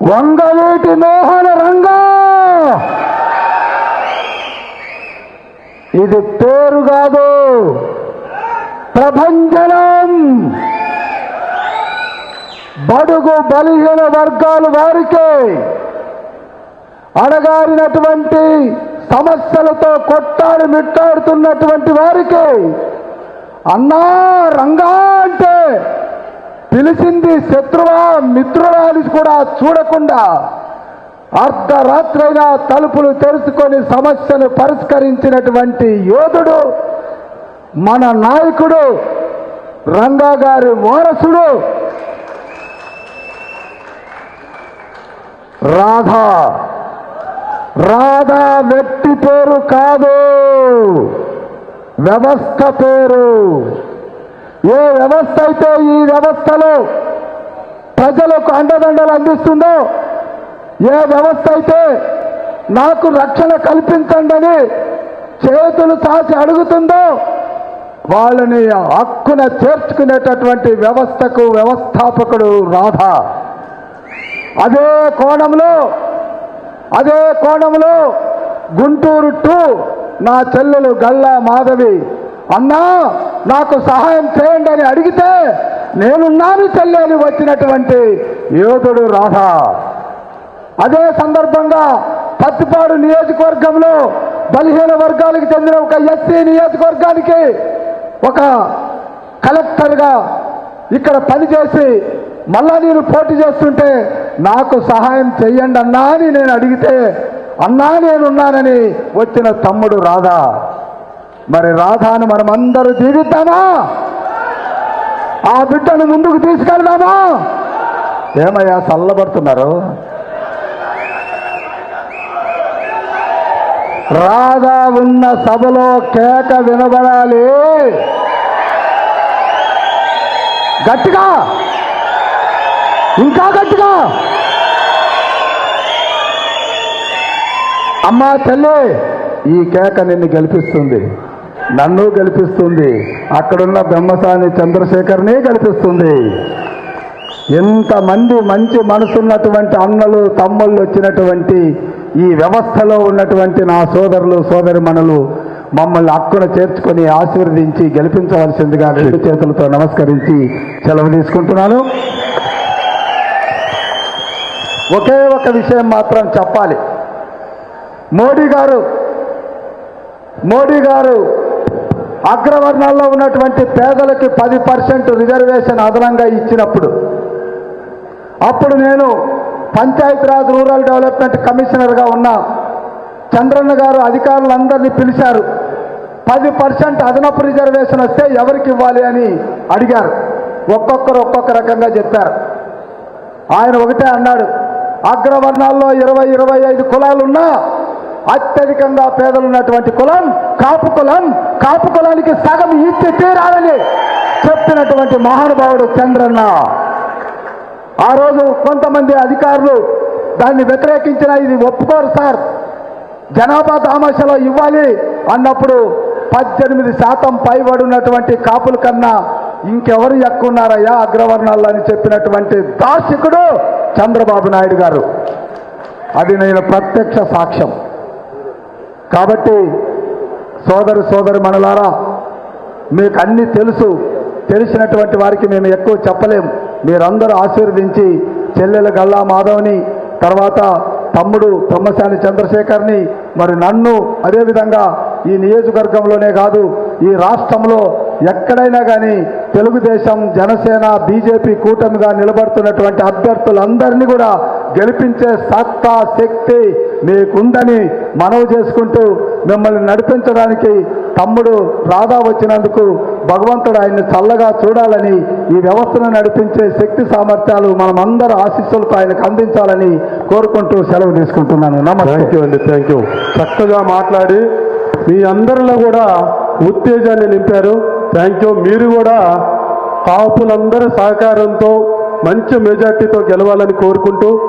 వంగవీటి మోహన రంగా. ఇది పేరు కాదు ప్రభంజనం బడుగు బలిహీన వర్గాలు వారికే అడగారినటువంటి సమస్యలతో కొట్టాడు మిట్టాడుతున్నటువంటి వారికి అన్నా రంగా అంటే పిలిచింది శత్రువా మిత్రుడా అని కూడా చూడకుండా అర్ధరాత్రైనా తలుపులు తెరుచుకొని సమస్యను పరిష్కరించినటువంటి యోధుడు మన నాయకుడు రంగా గారి వారసుడు రాధా. రాధా వ్యక్తి పేరు కాదు వ్యవస్థ పేరు. ఏ వ్యవస్థ అయితే ఈ వ్యవస్థలో ప్రజలకు అండదండలు అందిస్తుందో ఏ వ్యవస్థ అయితే నాకు రక్షణ కల్పించండి చేతులు చాచి అడుగుతుందో వాళ్ళని హక్కున చేర్చుకునేటటువంటి వ్యవస్థకు వ్యవస్థాపకుడు రాధా. అదే కోణంలో అదే కోణంలో గుంటూరు టూ నా చెల్లెలు గల్లా మాధవి అన్నా నాకు సహాయం చేయండి అని అడిగితే నేనున్నాను చెల్లె అని వచ్చినటువంటి యోధుడు రాధా. అదే సందర్భంగా పత్తిపాడు నియోజకవర్గంలో బలహీన వర్గాలకు చెందిన ఒక ఎస్సీ నియోజకవర్గానికి ఒక కలెక్టర్గా ఇక్కడ పనిచేసి మళ్ళా నేను పోటీ చేస్తుంటే నాకు సహాయం చెయ్యండి అన్నా అని నేను అడిగితే అన్నా నేనున్నానని వచ్చిన తమ్ముడు రాధా. మరి రాధాను మనం అందరూ జీవిద్దామా? ఆ బిడ్డను ముందుకు తీసుకెళ్దామా? ఏమయ్యా చల్లబడుతున్నారు? రాధా ఉన్న సభలో కేక వినబడాలి. గట్టిగా. ఇంకా గట్టిగా. అమ్మా తల్లి ఈ కేక నిన్ను గెలిపిస్తుంది. నన్ను గెలిపిస్తుంది. అక్కడున్న బ్రహ్మసాని చంద్రశేఖర్ని గెలిపిస్తుంది. ఎంతమంది మంచి మనసున్నటువంటి అన్నలు తమ్ముళ్ళు వచ్చినటువంటి ఈ వ్యవస్థలో ఉన్నటువంటి నా సోదరులు సోదరిమణులు మమ్మల్ని హక్కున చేర్చుకొని ఆశీర్వదించి గెలిపించవలసిందిగా రెండు చేతులతో నమస్కరించి సెలవు తీసుకుంటున్నాను. ఒకే ఒక విషయం మాత్రం చెప్పాలి. మోడీ గారు మోడీ గారు అగ్రవర్ణాల్లో ఉన్నటువంటి పేదలకి పది పర్సెంట్ రిజర్వేషన్ అదనంగా ఇచ్చినప్పుడు అప్పుడు నేను పంచాయతీరాజ్ రూరల్ డెవలప్మెంట్ కమిషనర్గా ఉన్న చంద్రన్న గారు అధికారులందరినీ పిలిచారు. పది పర్సెంట్ అదనపు రిజర్వేషన్ వస్తే ఎవరికి ఇవ్వాలి అని అడిగారు. ఒక్కొక్కరు ఒక్కొక్క రకంగా చెప్పారు. ఆయన ఒకటే అన్నాడు అగ్రవర్ణాల్లో ఇరవై ఇరవై ఐదు కులాలున్నా అత్యధికంగా పేదలు ఉన్నటువంటి కులం కాపు కులం కాపు కులానికి సగం ఇచ్చి తీరాలని చెప్పినటువంటి మహానుభావుడు చంద్రన్న. ఆ రోజు కొంతమంది అధికారులు దాన్ని వ్యతిరేకించిన ఇది ఒప్పుకోరు సార్. జనాభా తామాషలో ఇవ్వాలి అన్నప్పుడు పద్దెనిమిది శాతం పైబడి ఉన్నటువంటి కాపుల కన్నా ఇంకెవరు ఎక్కున్నారయ్యా అగ్రవర్ణాల్లో అని చెప్పినటువంటి దార్శకుడు చంద్రబాబు నాయుడు గారు. అది నేను ప్రత్యక్ష సాక్ష్యం. కాబట్టి సోదరు సోదరు మనలారా మీకు అన్నీ తెలుసు. తెలిసినటువంటి వారికి మేము ఎక్కువ చెప్పలేము మీరందరూ ఆశీర్వదించి చెల్లెల గల్లా మాధవ్ని తర్వాత తమ్ముడు బ్రహ్మశాని చంద్రశేఖర్ని మరి నన్ను అదేవిధంగా ఈ నియోజకవర్గంలోనే కాదు ఈ రాష్ట్రంలో ఎక్కడైనా కానీ తెలుగుదేశం జనసేన బీజేపీ కూటమిగా నిలబడుతున్నటువంటి అభ్యర్థులందరినీ కూడా గెలిపించే సత్తా శక్తి మీకుందని మనవి చేసుకుంటూ మిమ్మల్ని నడిపించడానికి తమ్ముడు రాధా వచ్చినందుకు భగవంతుడు ఆయన్ని చల్లగా చూడాలని ఈ వ్యవస్థను నడిపించే శక్తి సామర్థ్యాలు మనమందరూ ఆశీస్సులతో ఆయనకు అందించాలని కోరుకుంటూ సెలవు తీసుకుంటున్నాను. నమస్తే. థ్యాంక్ యూ అండి థ్యాంక్ యూ చక్కగా మాట్లాడి మీ అందరిలో కూడా ఉత్తేజాన్ని నింపారు. థ్యాంక్ యూ మీరు కూడా కాపులందరి సహకారంతో మంచి మెజార్టీతో గెలవాలని కోరుకుంటూ